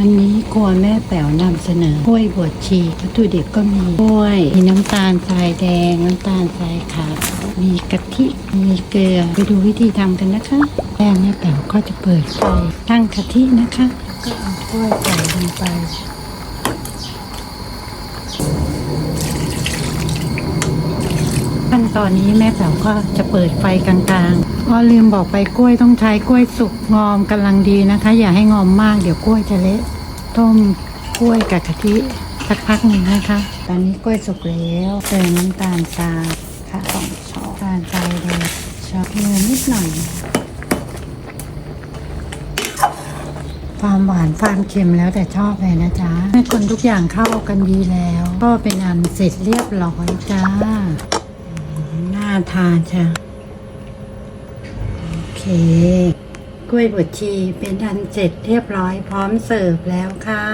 รันนี้กัวแม่แป๋วนำเสนอกล้วยบวชชีวัตถุดิบก็มีกล้วย มีน้ำตาลทรายแดง น้ำตาลทรายขาว มีกะทิ มีเกลือ ไปดูวิธีทำกันนะคะแม่แม่แป๋วก็จะเปิดไฟตั้งกะทินะคะ ก็เอากล้วยใส่ลงไปขั้นตอนนี้แม่แป๋วก็จะเปิดไฟกลางๆอ๋อลืมบอกไปกล้วยต้องใช้กล้วยสุกงอมกำลังดีนะคะ อย่าให้งอมมากเดี๋ยวกล้วยจะเละ ต้มกล้วยกับกะทิสักพักหนึ่งนะคะ ตอนนี้กล้วยสุกแล้วเติมน้ำตาลทรายค่ะสองช้อนตาลทรายเลยช้อนเกลือนิดหน่อยความหวานความเค็มแล้วแต่ชอบเลยนะจ๊ะให้คนทุกอย่างเข้ากันดีแล้ว ก็เป็นอันเสร็จเรียบร้อยจ้าน่าทานจ้ะโอเค กล้วยบดชีเป็นอันเสร็จเรียบร้อยพร้อมเสิร์ฟแล้วค่ะ